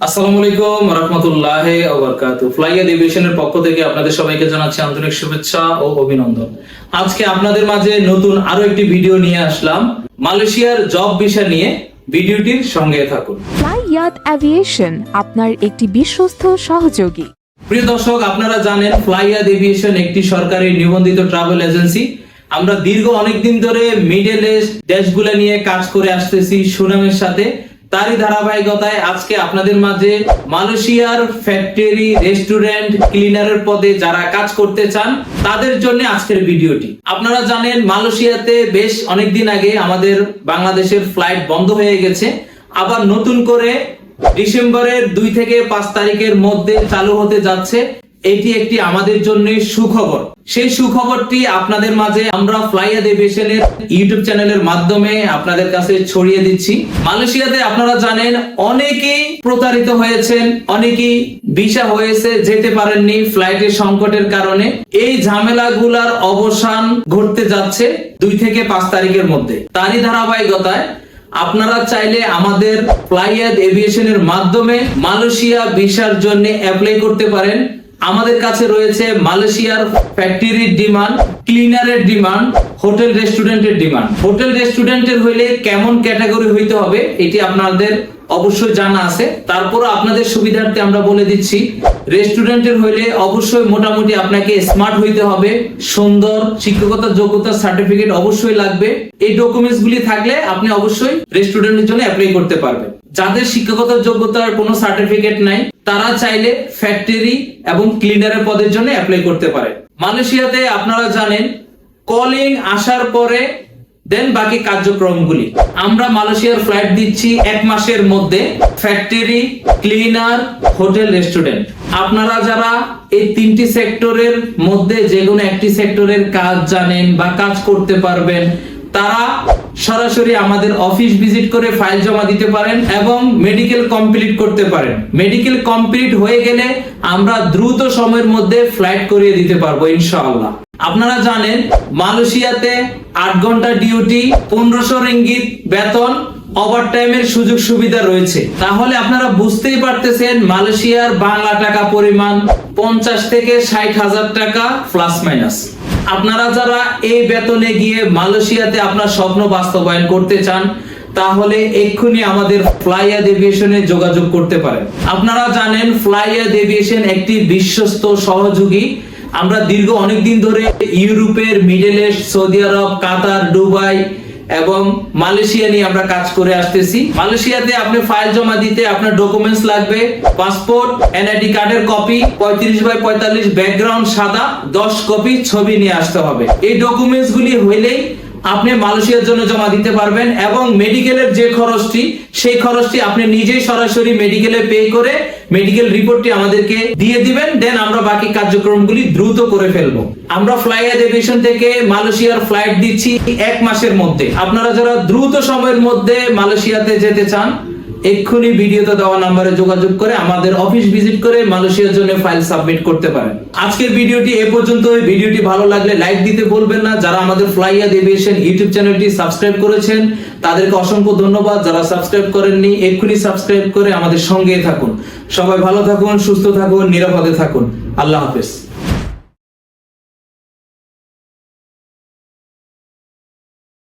আসসালামু আলাইকুম রহমতুল্লাহ ওবরকাত ফ্লাইয়া এভিয়েশনের পক্ষ থেকে আপনাদের সবাইকে জানাচ্ছি আন্তরিক শুভেচ্ছা ও অভিনন্দন। আজকে আপনাদের মাঝে নতুন আরও একটি ভিডিও নিয়ে আসলাম। মালয়েশিয়ার জব ভিসা নিয়ে ভিডিওটির সঙ্গে থাকুন। আপনার একটি বিশ্বস্ত সহযোগী। প্রিয় দর্শক আপনারা জানেন ফ্লাইয়াদ এভিয়েশন একটি সরকারি নিবন্ধিত ট্রাভেল এজেন্সি আমরা দীর্ঘ অনেক দিন ধরে মিডল ইস্ট দেশগুলো নিয়ে কাজ করে আসতেছি সুনামের সাথে। তারই ধারাবাহিকতায় আজকে আপনাদের মাঝে মালয়েশিয়ার ফ্যাক্টরি, রেস্টুরেন্ট, ক্লিনারের পদে যারা কাজ করতে চান, তাদের জন্য আজকের ভিডিওটি। আপনারা জানেন, মালয়েশিয়াতে বেশ অনেকদিন আগে আমাদের বাংলাদেশের ফ্লাইট বন্ধ হয়ে গেছে। আবার নতুন করে ডিসেম্বরের দুই থেকে পাঁচ তারিখের মধ্যে চালু হতে যাচ্ছে। এটি একটি আমাদের জন্য সুখবর। সেই সুখবরটি আপনাদের মাঝে আমরা ফ্লাইয়াদ এভিয়েশনের ইউটিউব চ্যানেলের মাধ্যমে আপনাদের কাছে ছড়িয়ে দিচ্ছি। মালয়েশিয়াতে আপনারা জানেন, অনেকেই প্রতারিত হয়েছেন, অনেকেই ভিসা হয়েছে, যেতে পারেননি ফ্লাইটের সংকটের কারণে। এই ঝামেলাগুলার অবসান ঘটতে যাচ্ছে দুই থেকে পাঁচ তারিখের মধ্যে। তারই ধারাবাহিকতায় আপনারা চাইলে আমাদের ফ্লাইয়াদ এভিয়েশনের মাধ্যমে মালয়েশিয়া ভিসার জন্য অ্যাপ্লাই করতে পারেন। আমাদের কাছে রয়েছে মালয়েশিয়ার ফ্যাক্টরির ডিমান্ড, ক্লিনারের ডিমান্ড, হোটেল রেস্টুরেন্টের ডিমান্ড। হোটেল রেস্টুরেন্টের হইলে কেমন ক্যাটাগরি হইতে হবে, এটি আপনাদের অবশ্যই জানা আছে। তারপরও আপনাদের সুবিধার্থে আমরা বলে দিচ্ছি, রেস্টুরেন্টের হইলে অবশ্যই মোটামুটি আপনাকে স্মার্ট হইতে হবে, সুন্দর শিক্ষকতার যোগ্যতার সার্টিফিকেট অবশ্যই লাগবে। এই ডকুমেন্টস গুলি থাকলে আপনি অবশ্যই রেস্টুরেন্টের জন্য অ্যাপ্লাই করতে পারবেন। যাদের শিক্ষকতার যোগ্যতার কোনো সার্টিফিকেট নাই তারা চাইলে ফ্যাক্টরি এবং ক্লিনারের পদের জন্য অ্যাপ্লাই করতে পারে। মালয়েশিয়াতে আপনারা জানেন কলিং আসার পরে দেন বাকি কার্যক্রমগুলি। আমরা মালয়েশিয়ার ফ্লাইট দিচ্ছি এক মাসের মধ্যে ফ্যাক্টরি ক্লিনার হোটেল রেস্টুরেন্ট আপনারা যারা এই তিনটি সেক্টরের মধ্যে যে কোনো একটি সেক্টরের কাজ জানেন বা কাজ করতে পারবেন তারা সরাসরি আমাদের অফিস ভিজিট করে ফাইল জমা দিতে পারেন এবং মেডিকেল কমপ্লিট করতে পারেন। মেডিকেল কমপ্লিট হয়ে গেলে আমরা দ্রুত সময়ের মধ্যে ফ্লাইট করিয়ে দিতে পারব, ইনশাআল্লাহ। আপনারা জানেন, মালয়েশিয়াতে আট ঘণ্টা ডিউটি পনেরোশো রিঙ্গিত বেতন ওভারটাইমের সুযোগ সুবিধা রয়েছে। তাহলে আপনারা বুঝতেই পারতেছেন, মালয়েশিয়ার বাংলা টাকা পরিমাণ পঞ্চাশ থেকে ষাট হাজার টাকা প্লাস মাইনাস আপনারা যারা এই বেতনে গিয়ে মালয়েশিয়াতে আপনার স্বপ্ন বাস্তবায়ন করতে চান, তাহলে এক্ষুনি আমাদের ফ্লাইয়া এভিয়েশনে যোগাযোগ করতে পারেন। আপনারা জানেন ফ্লাইয়া এভিয়েশন একটি বিশ্বস্ত সহযোগী। আমরা দীর্ঘ অনেকদিন ধরে ইউরোপের, middle east, Saudi Arab, Qatar, Dubai এবং মালয়েশিয়া নিয়ে আমরা কাজ করে আসতেছি। মালয়েশিয়াতে আপনি ফাইল জমা দিতে আপনার ডকুমেন্টস লাগবে পাসপোর্ট এনআইডি কার্ডের কপি পঁয়ত্রিশ বাই পঁয়তাল্লিশ ব্যাকগ্রাউন্ড সাদা, দশ কপি ছবি নিয়ে আসতে হবে। এই ডকুমেন্টস গুলি হইলেই আপনি মালয়েশিয়ার জন্য জমা দিতে পারবেন এবং মেডিকেলের যে খরচটি, সেই খরচটি আপনি নিজেই সরাসরি মেডিকেলে পে করে মেডিকেল রিপোর্টটি আমাদেরকে দিয়ে দিবেন, দেন আমরা বাকি কার্যক্রমগুলি দ্রুত করে ফেলব। আমরা ফ্লাই এডুকেশন থেকে মালয়েশিয়ার ফ্লাইট দিচ্ছি এক মাসের মধ্যে। আপনারা যারা দ্রুত সময়ের মধ্যে মালয়েশিয়াতে যেতে চান এক্ষুনি ভিডিওতে দেওয়া নাম্বারে যোগাযোগ করে আমাদের অফিস ভিজিট করে মালয়েশিয়ার জন্য ফাইল সাবমিট করতে পারেন। আজকের ভিডিওটি এ পর্যন্ত ভিডিওটি ভালো লাগলে লাইক দিতে ভুলবেন না। যারা আমাদের ফ্লাইয়াদ এভিয়েশন ইউটিউব চ্যানেলটি সাবস্ক্রাইব করেছেন, তাদেরকে অসংখ্য ধন্যবাদ। যারা সাবস্ক্রাইব করেননি, এক্ষুনি সাবস্ক্রাইব করে আমাদের সঙ্গে থাকুন। সবাই ভালো থাকুন, সুস্থ থাকুন, নিরাপদে থাকুন। আল্লাহ হাফেজ।